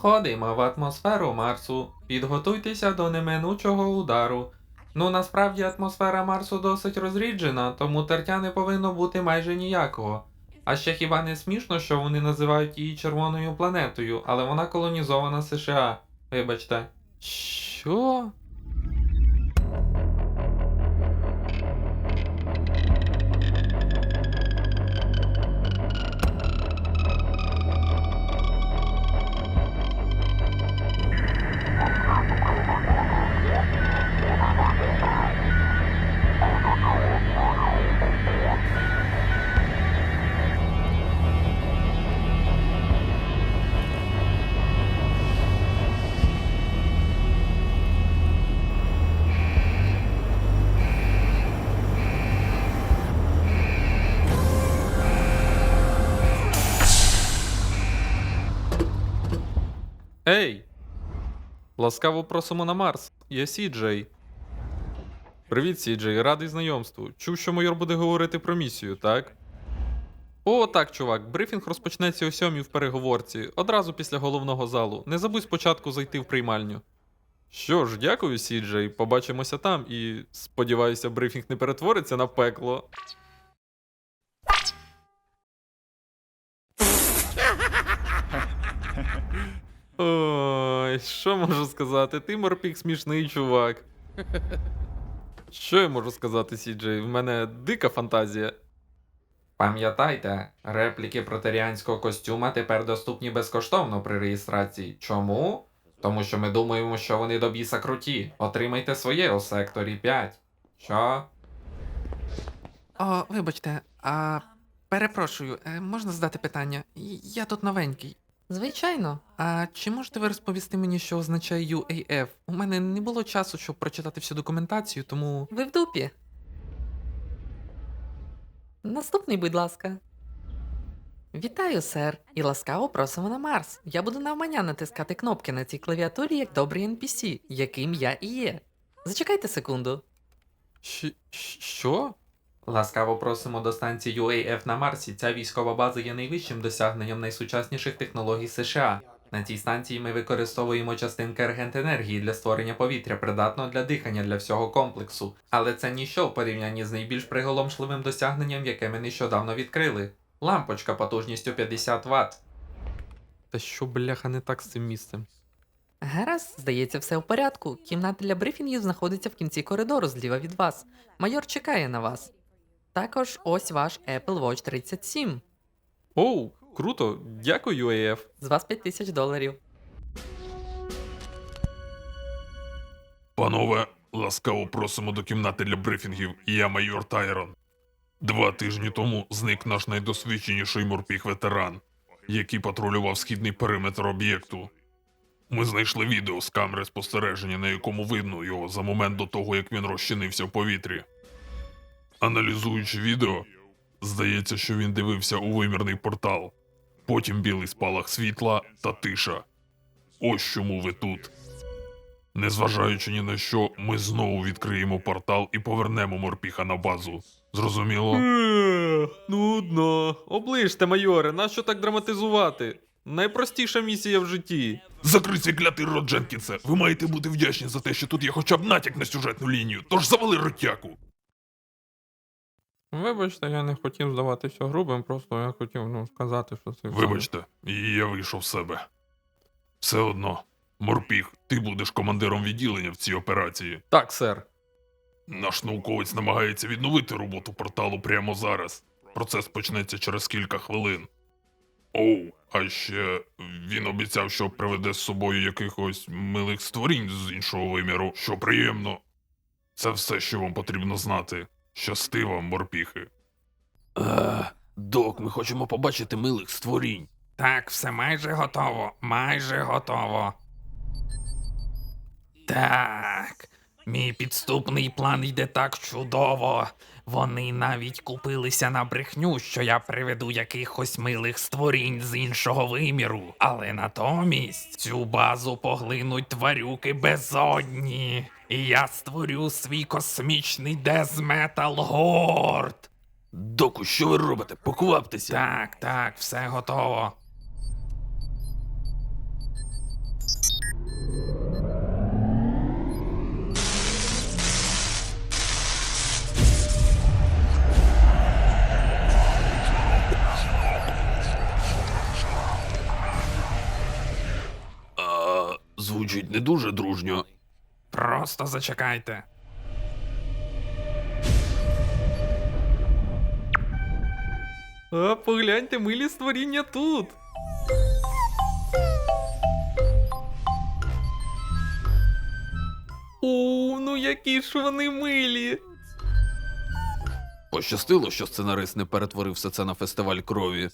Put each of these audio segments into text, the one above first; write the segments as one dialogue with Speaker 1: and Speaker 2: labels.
Speaker 1: Входимо в атмосферу Марсу. Підготуйтеся до неминучого удару. Ну насправді атмосфера Марсу досить розріджена, тому тертя не повинно бути майже ніякого. А ще хіба не смішно, що вони називають її червоною планетою, але вона колонізована США. Вибачте. Що? Ласкаво просимо на Марс. Я Сіджей. Привіт, Сіджей, радий знайомству. Чув, що майор буде говорити про місію, так? О, так, чувак, брифінг розпочнеться о сьомій в переговорці, одразу після головного залу. Не забудь спочатку зайти в приймальню. Що ж, дякую, Сіджей. Побачимося там і сподіваюся, брифінг не перетвориться на пекло. Ой, що можу сказати? Ти морпік смішний чувак. Що я можу сказати, Сіджей? В мене дика фантазія. Пам'ятайте, репліки протеріанського костюма тепер доступні безкоштовно при реєстрації. Чому? Тому що ми думаємо, що вони до біса круті. Отримайте своє у секторі 5. Що?
Speaker 2: О, вибачте, а перепрошую, е, можна задати питання? Я тут новенький. Звичайно. А чи можете ви розповісти мені, що означає UAF? У мене не було часу, щоб прочитати всю документацію, тому. Ви в дупі. Наступний, будь ласка. Вітаю, сер, і ласкаво просимо на Марс. Я буду навмання натискати кнопки на цій клавіатурі як добрий NPC, яким я і є. Зачекайте секунду.
Speaker 1: Щ- щ- Що? Ласкаво просимо до станції UAF на Марсі. Ця військова база є найвищим досягненням найсучасніших технологій США. На цій станції ми використовуємо частинки енергії для створення повітря, придатного для дихання для всього комплексу. Але це ніщо в порівнянні з найбільш приголомшливим досягненням, яке ми нещодавно відкрили. Лампочка потужністю 50 Вт. Та що, бляха, не так з цим місцем?
Speaker 2: Гаразд, здається, все в порядку. Кімната для брифінгів знаходиться в кінці коридору зліва від вас. Майор чекає на вас. Також ось ваш Apple Watch 37.
Speaker 1: Оу, круто, дякую, UAF.
Speaker 2: З вас 5000 доларів.
Speaker 3: Панове, ласкаво просимо до кімнати для брифінгів. Я майор Тайрон. Два тижні тому зник наш найдосвідченіший морпіг ветеран, який патрулював східний периметр об'єкту. Ми знайшли відео з камери спостереження, на якому видно його за момент до того, як він розчинився в повітрі. Аналізуючи відео, здається, що він дивився у вимірний портал. Потім білий спалах світла та тиша. Ось чому ви тут. Незважаючи ні на що, ми знову відкриємо портал і повернемо морпіха на базу. Зрозуміло?
Speaker 1: Нудно. Оближте, майоре, нащо так драматизувати? Найпростіша місія в житті.
Speaker 3: Закрий цей клятий рот, Дженкінсе! Ви маєте бути вдячні за те, що тут є хоча б натяк на сюжетну лінію, тож завали ротяку!
Speaker 1: Вибачте, я не хотів здаватися грубим, просто я хотів ну, сказати, що це.
Speaker 3: Вибачте, і я вийшов з себе. Все одно, морпіг, ти будеш командиром відділення в цій операції.
Speaker 1: Так, сер.
Speaker 3: Наш науковець намагається відновити роботу порталу прямо зараз. Процес почнеться через кілька хвилин. Оу, а ще він обіцяв, що приведе з собою якихось милих створінь з іншого виміру, що приємно. Це все, що вам потрібно знати. Щасти вам, морпіхи.
Speaker 4: Е, док, ми хочемо побачити милих створінь.
Speaker 5: Так, все майже готово, майже готово. Так, мій підступний план йде так чудово. Вони навіть купилися на брехню, що я приведу якихось милих створінь з іншого виміру. Але натомість цю базу поглинуть тварюки безодні я створю свій космічний дезметал горд.
Speaker 4: Доку, що ви робите? Покваптеся.
Speaker 5: Так, так, все готово.
Speaker 4: Звучить не дуже дружньо.
Speaker 2: Просто зачекайте.
Speaker 1: А погляньте, милі створіння тут. О, ну які ж вони милі.
Speaker 4: Пощастило, що сценарист не перетворив все це на фестиваль крові.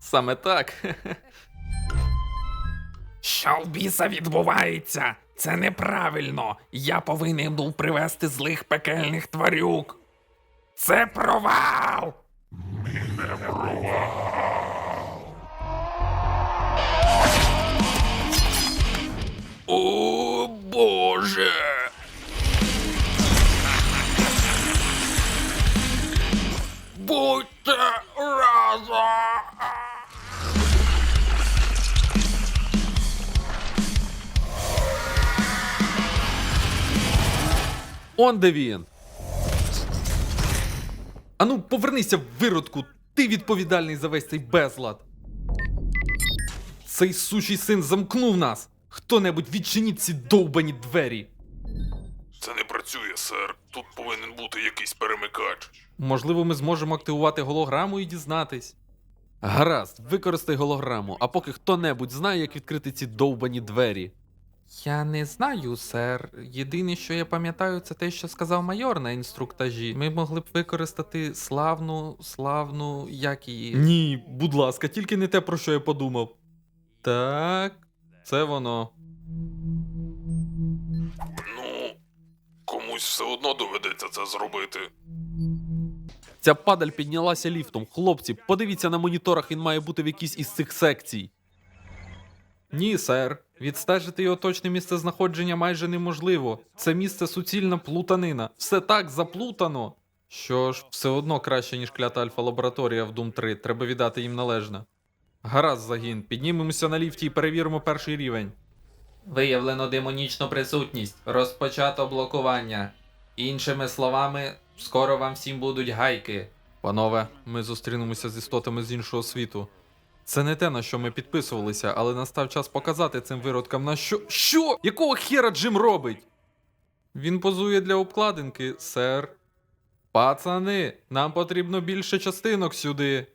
Speaker 1: Саме так.
Speaker 2: Що в біса відбувається? Це неправильно. Я повинен був привести злих пекельних тварюк. Це провал!
Speaker 4: О, Боже! Будьте разом!
Speaker 1: Он де він. Ану, повернися, виродку. Ти відповідальний за весь цей безлад. Цей сучий син замкнув нас. Хто-небудь відчиніть ці довбані двері.
Speaker 3: Це не працює, сер. Тут повинен бути якийсь перемикач.
Speaker 1: Можливо, ми зможемо активувати голограму і дізнатись. Гаразд, використай голограму, а поки хто-небудь знає, як відкрити ці довбані двері. Я не знаю, сер. Єдине, що я пам'ятаю, це те, що сказав майор на інструктажі. Ми могли б використати славну, славну, як її. Ні, будь ласка, тільки не те, про що я подумав. Так, це воно.
Speaker 3: Ну, комусь все одно доведеться це зробити.
Speaker 1: Ця падаль піднялася ліфтом. Хлопці, подивіться на моніторах, він має бути в якійсь із цих секцій. Ні, сер. Відстежити його точне місце знаходження майже неможливо. Це місце суцільна плутанина. Все так заплутано. Що ж, все одно краще, ніж клята альфа-лабораторія в Doom 3. Треба віддати їм належне. Гаразд, загін, піднімемося на ліфті і перевіримо перший рівень. Виявлено демонічну присутність. Розпочато блокування. Іншими словами, скоро вам всім будуть гайки. Панове, ми зустрінемося з істотами з іншого світу. Це не те, на що ми підписувалися, але настав час показати цим виродкам на що. Що? Якого хера Джим робить? Він позує для обкладинки, сер. Пацани, нам потрібно більше частинок сюди.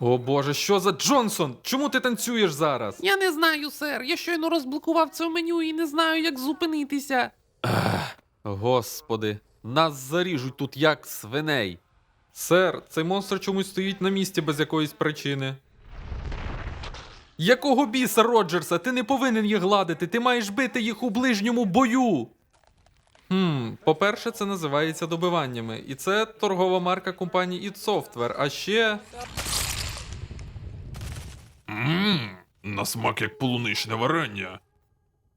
Speaker 1: О боже, що за Джонсон? Чому ти танцюєш зараз?
Speaker 6: Я не знаю, сер. Я щойно розблокував це меню і не знаю, як зупинитися.
Speaker 1: Господи, нас заріжуть тут як свиней. Сер, цей монстр чомусь стоїть на місці без якоїсь причини. Якого біса, Роджерса? Ти не повинен їх гладити, ти маєш бити їх у ближньому бою. Хм, по-перше, це називається добиваннями. І це торгова марка компанії id Software. А ще.
Speaker 3: Ммм, на смак як полуничне варення.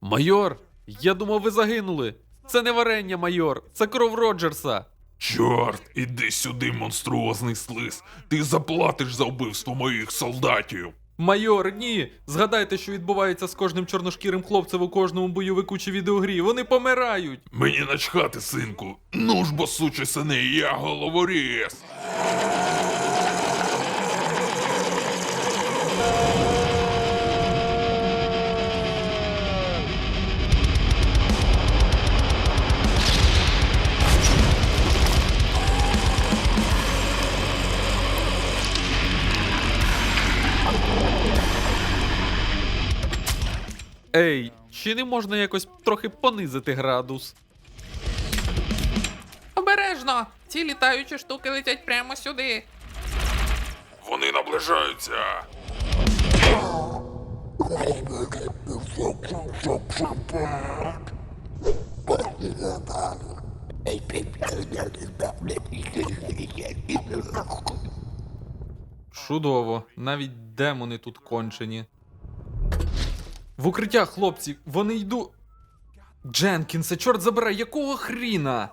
Speaker 1: Майор, я думав, ви загинули. Це не варення, майор, це кров Роджерса.
Speaker 3: Чорт, іди сюди, монструозний слиз. Ти заплатиш за вбивство моїх солдатів.
Speaker 1: Майор, ні! Згадайте, що відбувається з кожним чорношкірим хлопцем у кожному бойовику чи відеогрі. Вони помирають.
Speaker 3: Мені начхати, синку. Ну ж бо, сучі сини, я головоріз.
Speaker 1: Ей, чи не можна якось трохи понизити градус?
Speaker 6: Обережно! Ці літаючі штуки летять прямо сюди.
Speaker 3: Вони наближаються.
Speaker 1: Чудово, навіть демони тут кончені. В укриття, хлопці, вони йду. Дженкінсе, чорт забирай, якого хріна?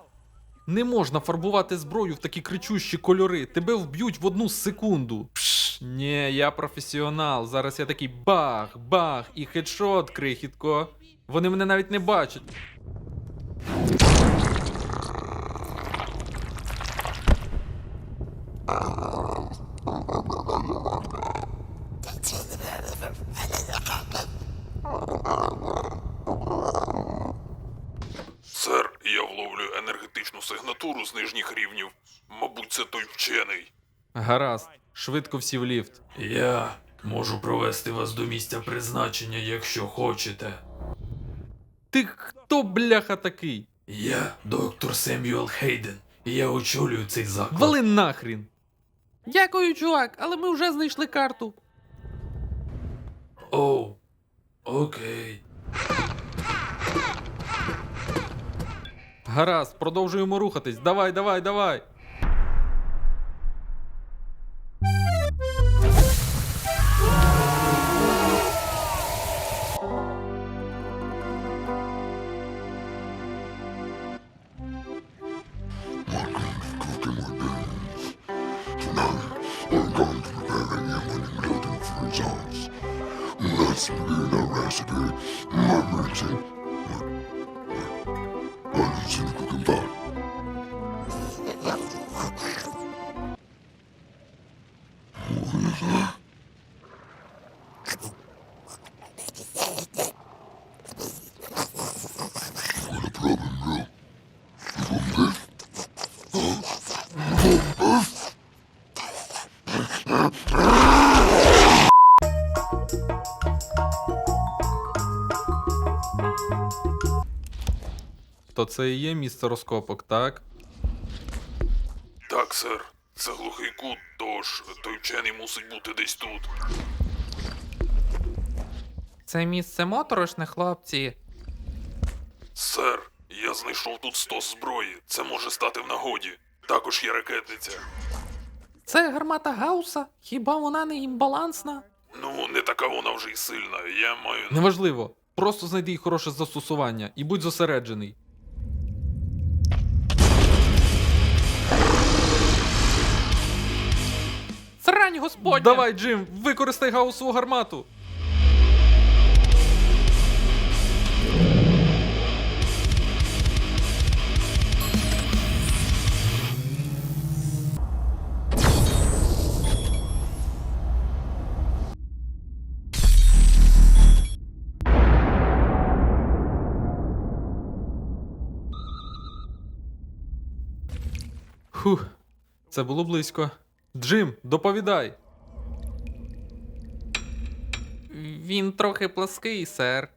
Speaker 1: Не можна фарбувати зброю в такі кричущі кольори. Тебе вб'ють в одну секунду. Пш, ні, я професіонал. Зараз я такий бах, бах і хедшот, крихітко. Вони мене навіть не бачать.
Speaker 3: Сер, я вловлю енергетичну сигнатуру з нижніх рівнів. Мабуть, це той вчений.
Speaker 1: Гаразд, швидко всі в ліфт.
Speaker 7: Я можу провести вас до місця призначення, якщо хочете.
Speaker 1: Ти хто бляха такий?
Speaker 7: Я доктор Семюел Хейден, і я очолюю цей заклад.
Speaker 1: Вали нахрін.
Speaker 8: Дякую, чувак, але ми вже знайшли карту.
Speaker 7: Оу, окей.
Speaker 1: Гаразд, продовжуємо рухатись. Давай, давай, давай. То це і є місце розкопок, так?
Speaker 3: Так, сер, це глухий кут, тож той вчений мусить бути десь тут.
Speaker 8: Це місце моторошне, хлопці.
Speaker 3: Сер, я знайшов тут стос зброї. Це може стати в нагоді. Також є ракетниця.
Speaker 8: Це гармата Гауса. Хіба вона не імбалансна?
Speaker 3: Ну, не така вона вже й сильна. Я маю.
Speaker 1: Неважливо. Просто знайди їй хороше застосування і будь зосереджений.
Speaker 8: Господня!
Speaker 1: Давай, Джим, використай гаусову гармату. Хух, це було близько. Джим, доповідай.
Speaker 8: Він трохи плаский, сер.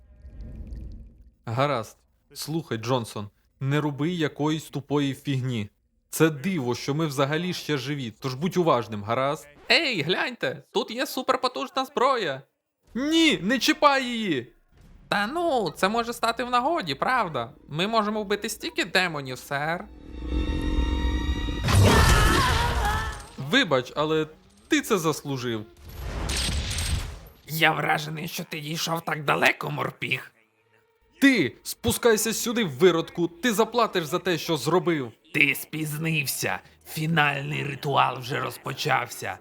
Speaker 1: Гаразд. Слухай, Джонсон, не роби якоїсь тупої фігні. Це диво, що ми взагалі ще живі, тож будь уважним, гаразд?
Speaker 8: Ей, гляньте, тут є суперпотужна зброя.
Speaker 1: Ні, не чіпай її!
Speaker 8: Та ну, це може стати в нагоді, правда? Ми можемо вбити стільки демонів, сер.
Speaker 1: Вибач, але ти це заслужив.
Speaker 2: Я вражений, що ти дійшов так далеко, морпіг.
Speaker 1: Ти спускайся сюди, виродку, ти заплатиш за те, що зробив.
Speaker 2: Ти спізнився. Фінальний ритуал вже розпочався.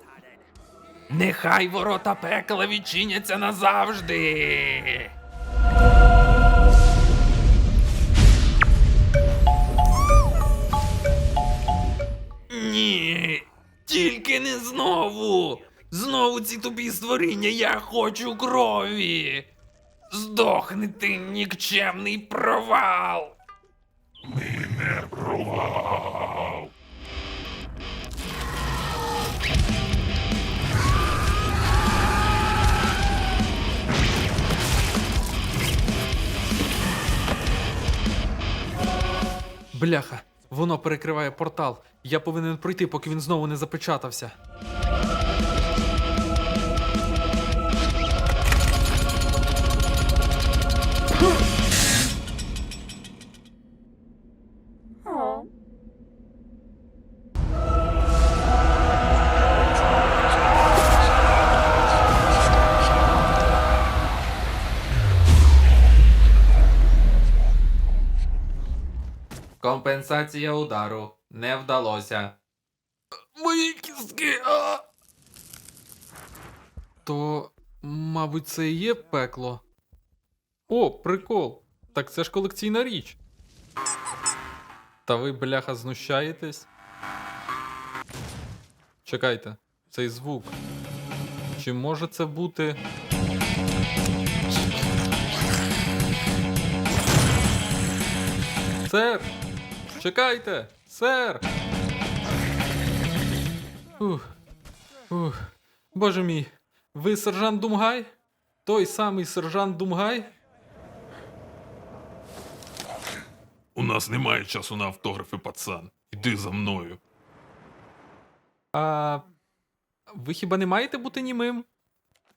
Speaker 2: Нехай ворота пекла відчиняться назавжди. Тільки не знову. Знову ці тобі створіння, я хочу крові. Здохни ти, нікчемний провал.
Speaker 1: Бляха, воно перекриває портал. Я повинен пройти, поки він знову не запечатався.
Speaker 8: Компенсація удару не вдалося.
Speaker 1: Мої кістки. А! То, мабуть, це і є пекло. О, прикол. Так це ж колекційна річ. Та ви, бляха, знущаєтесь? Чекайте, цей звук. Чи може це бути. Сер! Чекайте! Сер! Ух. Ух. Боже мій, ви сержант Думгай? Той самий сержант Думгай?
Speaker 3: У нас немає часу на автографи, пацан. Іди за мною.
Speaker 1: А. Ви хіба не маєте бути німим?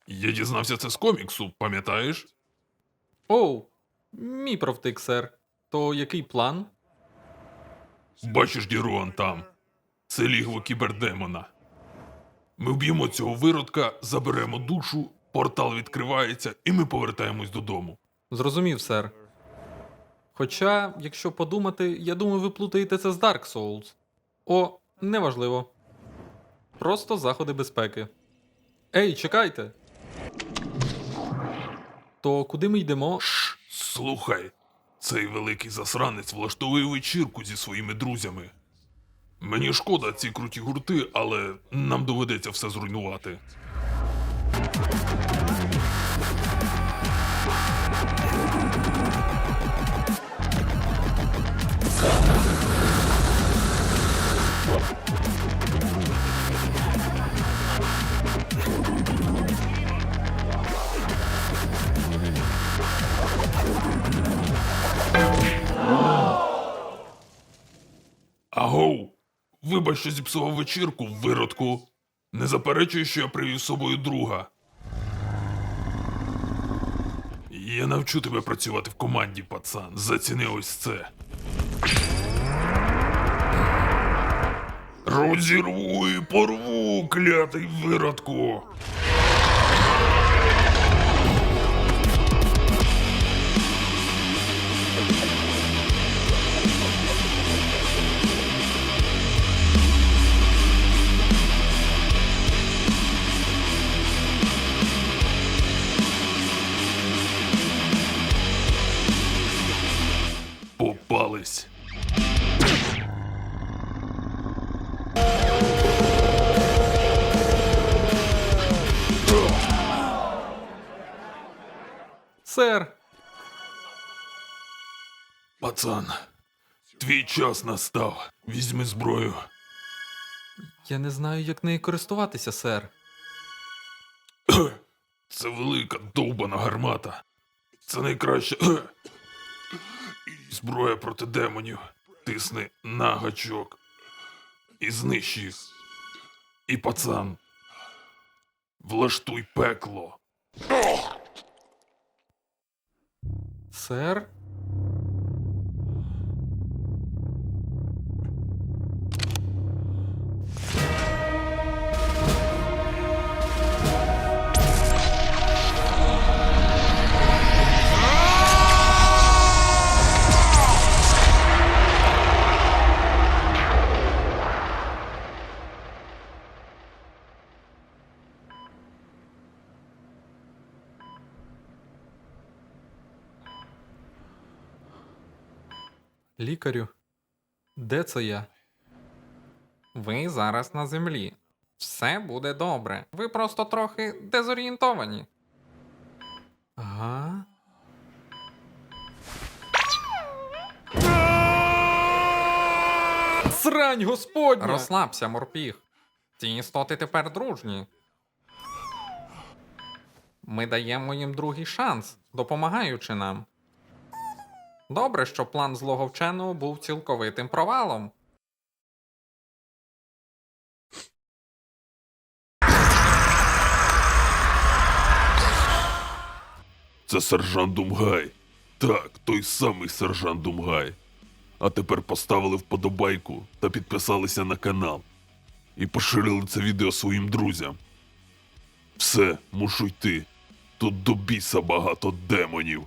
Speaker 3: Я дізнався це з коміксу, пам'ятаєш?
Speaker 1: Оу, мій провтик, сер. То який план?
Speaker 3: Бачиш діру он там. Це лігво кібердемона. Ми вб'ємо цього виродка, заберемо душу, портал відкривається, і ми повертаємось додому.
Speaker 1: Зрозумів, сер. Хоча, якщо подумати, я думаю, ви плутаєте це з Dark Souls. О, неважливо. Просто заходи безпеки. Ей, чекайте. То куди ми йдемо?
Speaker 3: Шш, слухай, цей великий засранець влаштовує вечірку зі своїми друзями. Мені шкода ці круті гурти, але нам доведеться все зруйнувати. Вибач, що зіпсував вечірку, виродку. Не заперечую, що я привів з собою друга. Я навчу тебе працювати в команді, пацан. Заціни ось це. Розірву і порву, клятий виродку.
Speaker 1: Сер!
Speaker 3: Пацан, твій час настав. Візьми зброю.
Speaker 1: Я не знаю, як нею користуватися, сер.
Speaker 3: Це велика довбана гармата. Це найкраща зброя проти демонів. Тисни на гачок. І знищ їх. І пацан. Влаштуй пекло.
Speaker 1: Сер? Лікарю, де це я?
Speaker 2: Ви зараз на землі. Все буде добре. Ви просто трохи дезорієнтовані.
Speaker 1: Ага. Срань господня!
Speaker 2: Розслабся, морпіг. Ці істоти тепер дружні. Ми даємо їм другий шанс, допомагаючи нам. Добре, що план злого вченого був цілковитим провалом.
Speaker 3: Це сержант Думгай. Так, той самий сержант Думгай. А тепер поставили вподобайку та підписалися на канал. І поширили це відео своїм друзям. Все, мушу йти. Тут до біса багато демонів.